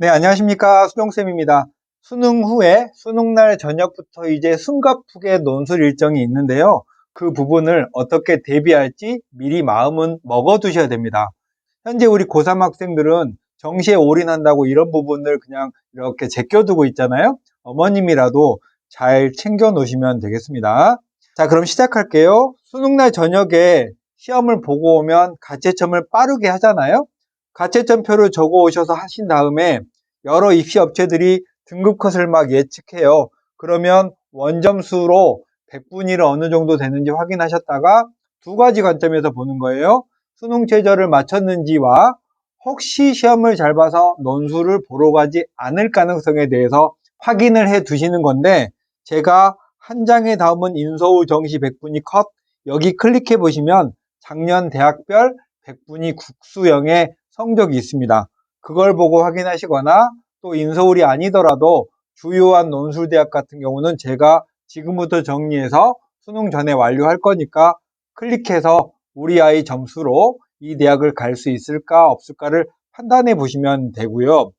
네, 안녕하십니까. 수동쌤입니다. 수능 후에 수능날 저녁부터 이제 숨가쁘게 논술 일정이 있는데요. 그 부분을 어떻게 대비할지 미리 마음은 먹어두셔야 됩니다. 현재 우리 고3 학생들은 정시에 올인한다고 이런 부분을 그냥 이렇게 제껴두고 있잖아요. 어머님이라도 잘 챙겨 놓으시면 되겠습니다. 자, 그럼 시작할게요. 수능날 저녁에 시험을 보고 오면 가채점을 빠르게 하잖아요. 가채점표를 적어 오셔서 하신 다음에 여러 입시 업체들이 등급 컷을 막 예측해요. 그러면 원점수로 100분위를 어느 정도 되는지 확인하셨다가 두 가지 관점에서 보는 거예요. 수능 최저를 맞췄는지와 혹시 시험을 잘 봐서 논술을 보러 가지 않을 가능성에 대해서 확인을 해 두시는 건데 제가 한 장의 다음은 인서울 정시 100분위 컷 여기 클릭해 보시면 작년 대학별 100분위 국수형의 성적이 있습니다. 그걸 보고 확인하시거나 또 인서울이 아니더라도 주요한 논술대학 같은 경우는 제가 지금부터 정리해서 수능 전에 완료할 거니까 클릭해서 우리 아이 점수로 이 대학을 갈 수 있을까 없을까를 판단해 보시면 되고요.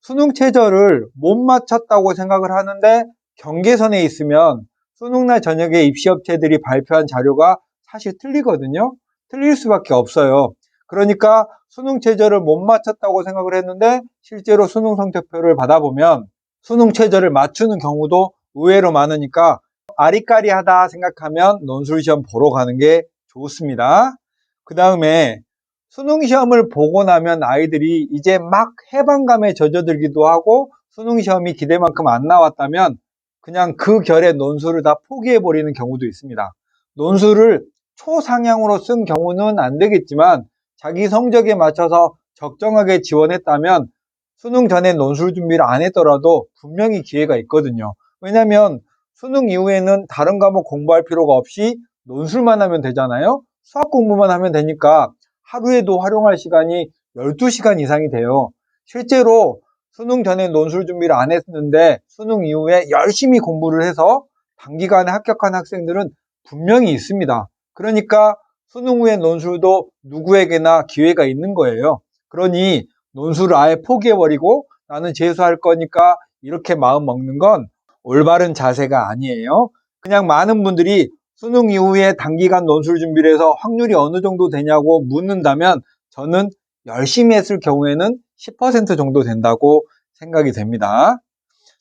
수능 최저를 못 맞췄다고 생각을 하는데 경계선에 있으면 수능날 저녁에 입시업체들이 발표한 자료가 사실 틀리거든요. 틀릴 수밖에 없어요. 그러니까 수능 최저를 못 맞췄다고 생각을 했는데 실제로 수능 성적표를 받아보면 수능 최저를 맞추는 경우도 의외로 많으니까 아리까리하다 생각하면 논술 시험 보러 가는 게 좋습니다. 그 다음에 수능 시험을 보고 나면 아이들이 이제 막 해방감에 젖어들기도 하고 수능 시험이 기대만큼 안 나왔다면 그냥 그 결의 논술을 다 포기해 버리는 경우도 있습니다. 논술을 초상향으로 쓴 경우는 안 되겠지만 자기 성적에 맞춰서 적정하게 지원했다면 수능 전에 논술 준비를 안 했더라도 분명히 기회가 있거든요. 왜냐하면 수능 이후에는 다른 과목 공부할 필요가 없이 논술만 하면 되잖아요. 수학 공부만 하면 되니까 하루에도 활용할 시간이 12시간 이상이 돼요. 실제로 수능 전에 논술 준비를 안 했는데 수능 이후에 열심히 공부를 해서 단기간에 합격한 학생들은 분명히 있습니다. 그러니까 수능 후에 논술도 누구에게나 기회가 있는 거예요. 그러니 논술을 아예 포기해버리고 나는 재수할 거니까 이렇게 마음 먹는 건 올바른 자세가 아니에요. 그냥 많은 분들이 수능 이후에 단기간 논술 준비를 해서 확률이 어느 정도 되냐고 묻는다면 저는 열심히 했을 경우에는 10% 정도 된다고 생각이 됩니다.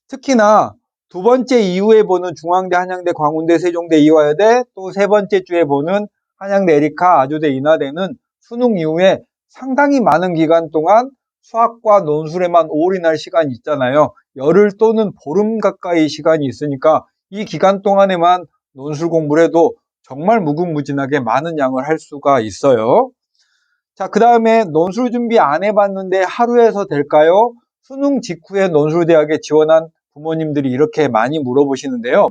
특히나 두 번째 이후에 보는 중앙대, 한양대, 광운대, 세종대, 이화여대 또 세 번째 주에 보는 한양대 에리카, 아주대, 인하대는 수능 이후에 상당히 많은 기간 동안 수학과 논술에만 올인할 시간이 있잖아요. 열흘 또는 보름 가까이 시간이 있으니까 이 기간 동안에만 논술 공부를 해도 정말 무궁무진하게 많은 양을 할 수가 있어요. 자, 그 다음에 논술 준비 안 해봤는데 하루에서 될까요? 수능 직후에 논술대학에 지원한 부모님들이 이렇게 많이 물어보시는데요.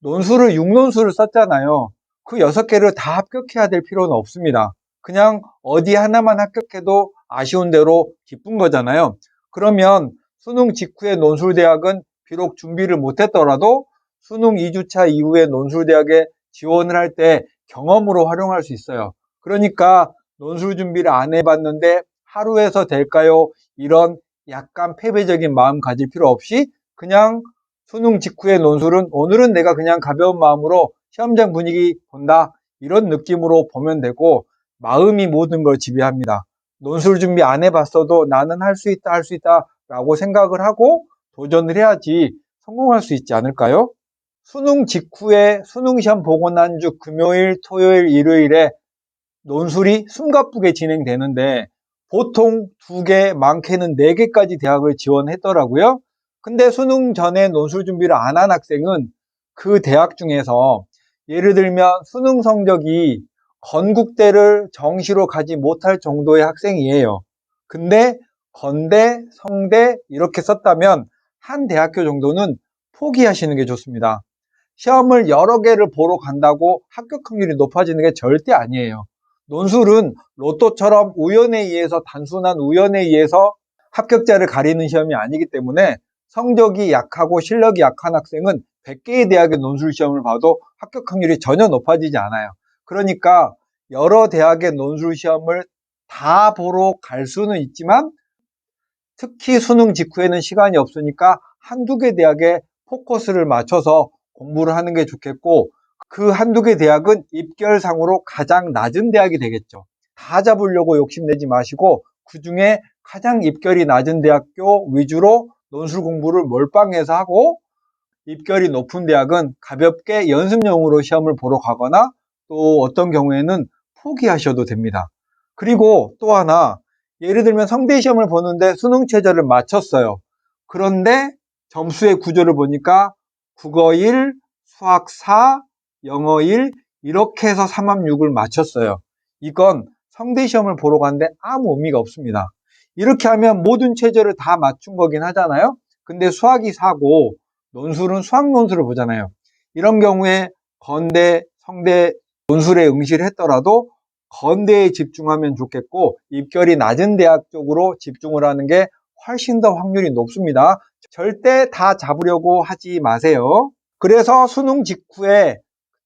논술을 6논술을 썼잖아요. 그 6개를 다 합격해야 될 필요는 없습니다. 그냥 어디 하나만 합격해도 아쉬운 대로 기쁜 거잖아요. 그러면 수능 직후에 논술대학은 비록 준비를 못했더라도 수능 2주차 이후에 논술대학에 지원을 할 때 경험으로 활용할 수 있어요. 그러니까 논술 준비를 안 해봤는데 하루에서 될까요? 이런 약간 패배적인 마음 가질 필요 없이 그냥 수능 직후의 논술은 오늘은 내가 그냥 가벼운 마음으로 시험장 분위기 본다 이런 느낌으로 보면 되고 마음이 모든 걸 지배합니다. 논술 준비 안 해봤어도 나는 할 수 있다 할 수 있다 라고 생각을 하고 도전을 해야지 성공할 수 있지 않을까요? 수능 직후에 수능 시험 보고 난 주 금요일, 토요일, 일요일에 논술이 숨가쁘게 진행되는데 보통 두 개, 많게는 네 개까지 대학을 지원했더라고요. 근데 수능 전에 논술 준비를 안 한 학생은 그 대학 중에서 예를 들면 수능 성적이 건국대를 정시로 가지 못할 정도의 학생이에요. 근데 건대, 성대 이렇게 썼다면 한 대학교 정도는 포기하시는 게 좋습니다. 시험을 여러 개를 보러 간다고 합격 확률이 높아지는 게 절대 아니에요. 논술은 로또처럼 우연에 의해서 단순한 우연에 의해서 합격자를 가리는 시험이 아니기 때문에 성적이 약하고 실력이 약한 학생은 100개의 대학의 논술 시험을 봐도 합격 확률이 전혀 높아지지 않아요. 그러니까 여러 대학의 논술 시험을 다 보러 갈 수는 있지만 특히 수능 직후에는 시간이 없으니까 한두 개 대학에 포커스를 맞춰서 공부를 하는 게 좋겠고 그 한두 개 대학은 입결상으로 가장 낮은 대학이 되겠죠. 다 잡으려고 욕심내지 마시고 그 중에 가장 입결이 낮은 대학교 위주로 논술 공부를 몰빵해서 하고 입결이 높은 대학은 가볍게 연습용으로 시험을 보러 가거나 또 어떤 경우에는 포기하셔도 됩니다. 그리고 또 하나 예를 들면 성대 시험을 보는데 수능 최저를 맞췄어요. 그런데 점수의 구조를 보니까 국어 1, 수학 4, 영어 1 이렇게 해서 3합 6을 맞췄어요. 이건 성대 시험을 보러 가는데 아무 의미가 없습니다. 이렇게 하면 모든 최저를 다 맞춘 거긴 하잖아요. 근데 수학이 4고 논술은 수학 논술을 보잖아요. 이런 경우에 건대, 성대 논술에 응시를 했더라도 건대에 집중하면 좋겠고 입결이 낮은 대학 쪽으로 집중을 하는 게 훨씬 더 확률이 높습니다. 절대 다 잡으려고 하지 마세요. 그래서 수능 직후에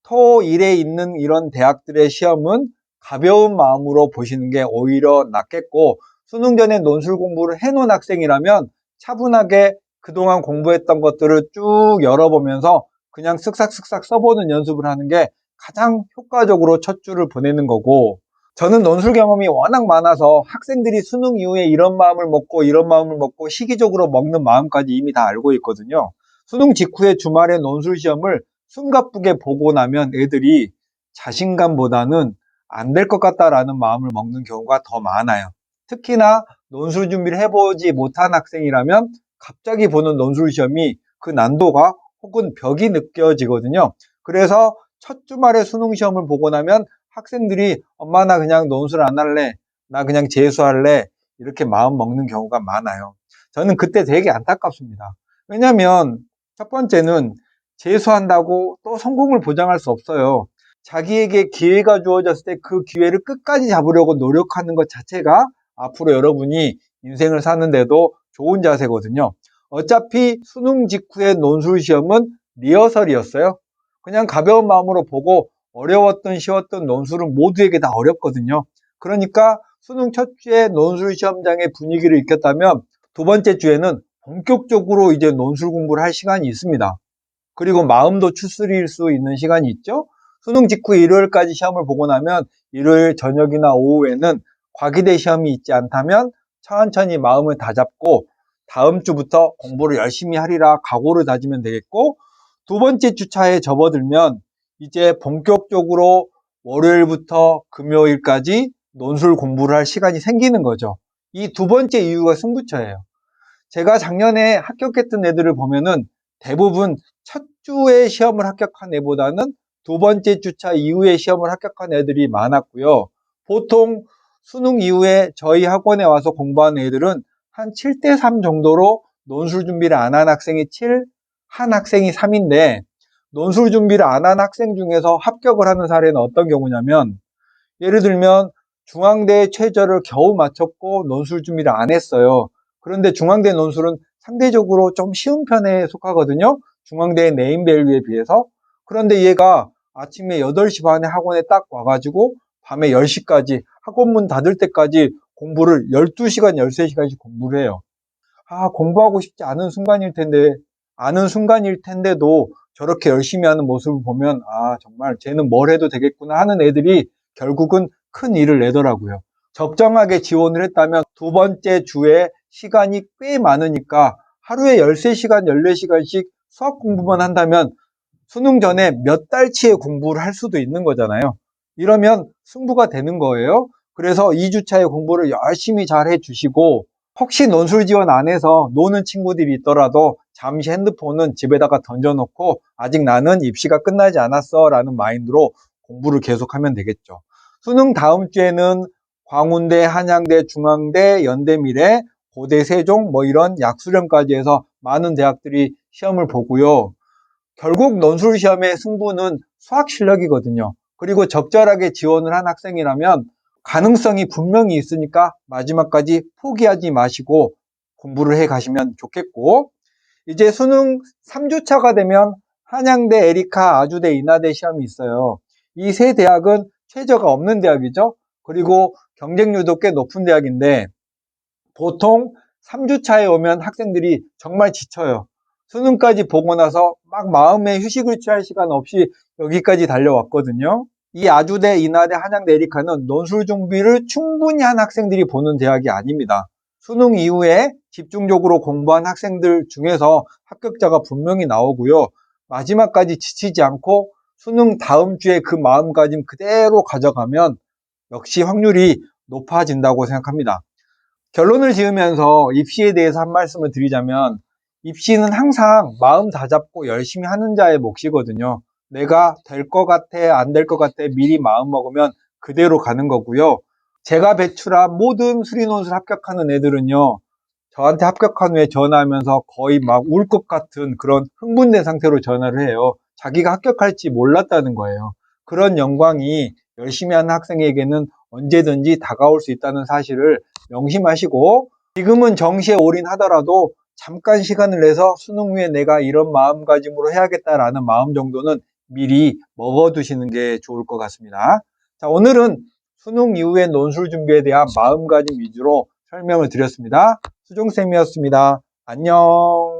토1에 있는 이런 대학들의 시험은 가벼운 마음으로 보시는 게 오히려 낫겠고 수능 전에 논술 공부를 해놓은 학생이라면 차분하게 그동안 공부했던 것들을 쭉 열어보면서 그냥 쓱싹쓱싹 써보는 연습을 하는 게 가장 효과적으로 첫 주를 보내는 거고 저는 논술 경험이 워낙 많아서 학생들이 수능 이후에 이런 마음을 먹고 이런 마음을 먹고 시기적으로 먹는 마음까지 이미 다 알고 있거든요. 수능 직후에 주말에 논술 시험을 숨가쁘게 보고 나면 애들이 자신감보다는 안 될 것 같다라는 마음을 먹는 경우가 더 많아요. 특히나 논술 준비를 해보지 못한 학생이라면 갑자기 보는 논술 시험이 그 난도가 혹은 벽이 느껴지거든요. 그래서 첫 주말에 수능 시험을 보고 나면 학생들이 엄마 나 그냥 논술 안 할래 나 그냥 재수할래 이렇게 마음 먹는 경우가 많아요. 저는 그때 되게 안타깝습니다. 왜냐하면 첫 번째는 재수한다고 또 성공을 보장할 수 없어요. 자기에게 기회가 주어졌을 때 그 기회를 끝까지 잡으려고 노력하는 것 자체가 앞으로 여러분이 인생을 사는데도 좋은 자세거든요. 어차피 수능 직후의 논술 시험은 리허설이었어요. 그냥 가벼운 마음으로 보고 어려웠던 쉬웠던 논술은 모두에게 다 어렵거든요. 그러니까 수능 첫 주에 논술 시험장의 분위기를 익혔다면 두 번째 주에는 본격적으로 이제 논술 공부를 할 시간이 있습니다. 그리고 마음도 추스릴 수 있는 시간이 있죠. 수능 직후 일요일까지 시험을 보고 나면 일요일 저녁이나 오후에는 과기대 시험이 있지 않다면 천천히 마음을 다잡고 다음 주부터 공부를 열심히 하리라 각오를 다지면 되겠고 두 번째 주차에 접어들면 이제 본격적으로 월요일부터 금요일까지 논술 공부를 할 시간이 생기는 거죠. 이 두 번째 이유가 승부처예요. 제가 작년에 합격했던 애들을 보면은 대부분 첫 주에 시험을 합격한 애보다는 두 번째 주차 이후에 시험을 합격한 애들이 많았고요. 보통 수능 이후에 저희 학원에 와서 공부하는 애들은 한 7대 3 정도로 논술 준비를 안 한 학생이 7, 한 학생이 3인데 논술 준비를 안 한 학생 중에서 합격을 하는 사례는 어떤 경우냐면 예를 들면 중앙대 최저를 겨우 맞췄고 논술 준비를 안 했어요. 그런데 중앙대 논술은 상대적으로 좀 쉬운 편에 속하거든요. 중앙대의 네임밸류에 비해서. 그런데 얘가 아침에 8시 반에 학원에 딱 와가지고 밤에 10시까지 학원 문 닫을 때까지 공부를 12시간, 13시간씩 공부를 해요. 아, 공부하고 싶지 않은 순간일 텐데, 아는 순간일 텐데도 저렇게 열심히 하는 모습을 보면, 아, 정말 쟤는 뭘 해도 되겠구나 하는 애들이 결국은 큰 일을 내더라고요. 적정하게 지원을 했다면 두 번째 주에 시간이 꽤 많으니까 하루에 13시간, 14시간씩 수학 공부만 한다면 수능 전에 몇 달치의 공부를 할 수도 있는 거잖아요. 이러면 승부가 되는 거예요. 그래서 2주차에 공부를 열심히 잘 해주시고 혹시 논술 지원 안 해서 노는 친구들이 있더라도 잠시 핸드폰은 집에다가 던져놓고 아직 나는 입시가 끝나지 않았어 라는 마인드로 공부를 계속하면 되겠죠. 수능 다음 주에는 광운대, 한양대, 중앙대, 연대미래, 고대 세종 뭐 이런 약수련까지 해서 많은 대학들이 시험을 보고요. 결국 논술 시험의 승부는 수학 실력이거든요. 그리고 적절하게 지원을 한 학생이라면 가능성이 분명히 있으니까 마지막까지 포기하지 마시고 공부를 해 가시면 좋겠고 이제 수능 3주차가 되면 한양대, 에리카, 아주대, 인하대 시험이 있어요. 이 세 대학은 최저가 없는 대학이죠. 그리고 경쟁률도 꽤 높은 대학인데 보통 3주차에 오면 학생들이 정말 지쳐요. 수능까지 보고 나서 막 마음의 휴식을 취할 시간 없이 여기까지 달려왔거든요. 이 아주대, 인하대, 한양대, 에리카는 논술 준비를 충분히 한 학생들이 보는 대학이 아닙니다. 수능 이후에 집중적으로 공부한 학생들 중에서 합격자가 분명히 나오고요. 마지막까지 지치지 않고 수능 다음 주에 그 마음가짐 그대로 가져가면 역시 확률이 높아진다고 생각합니다. 결론을 지으면서 입시에 대해서 한 말씀을 드리자면 입시는 항상 마음 다잡고 열심히 하는 자의 몫이거든요. 내가 될 것 같아, 안 될 것 같아, 미리 마음 먹으면 그대로 가는 거고요. 제가 배출한 모든 수리논술 합격하는 애들은요, 저한테 합격한 후에 전화하면서 거의 막 울 것 같은 그런 흥분된 상태로 전화를 해요. 자기가 합격할지 몰랐다는 거예요. 그런 영광이 열심히 하는 학생에게는 언제든지 다가올 수 있다는 사실을 명심하시고 지금은 정시에 올인하더라도 잠깐 시간을 내서 수능 후에 내가 이런 마음가짐으로 해야겠다라는 마음 정도는 미리 먹어두시는 게 좋을 것 같습니다. 자, 오늘은 수능 이후의 논술 준비에 대한 마음가짐 위주로 설명을 드렸습니다. 수종쌤이었습니다. 안녕.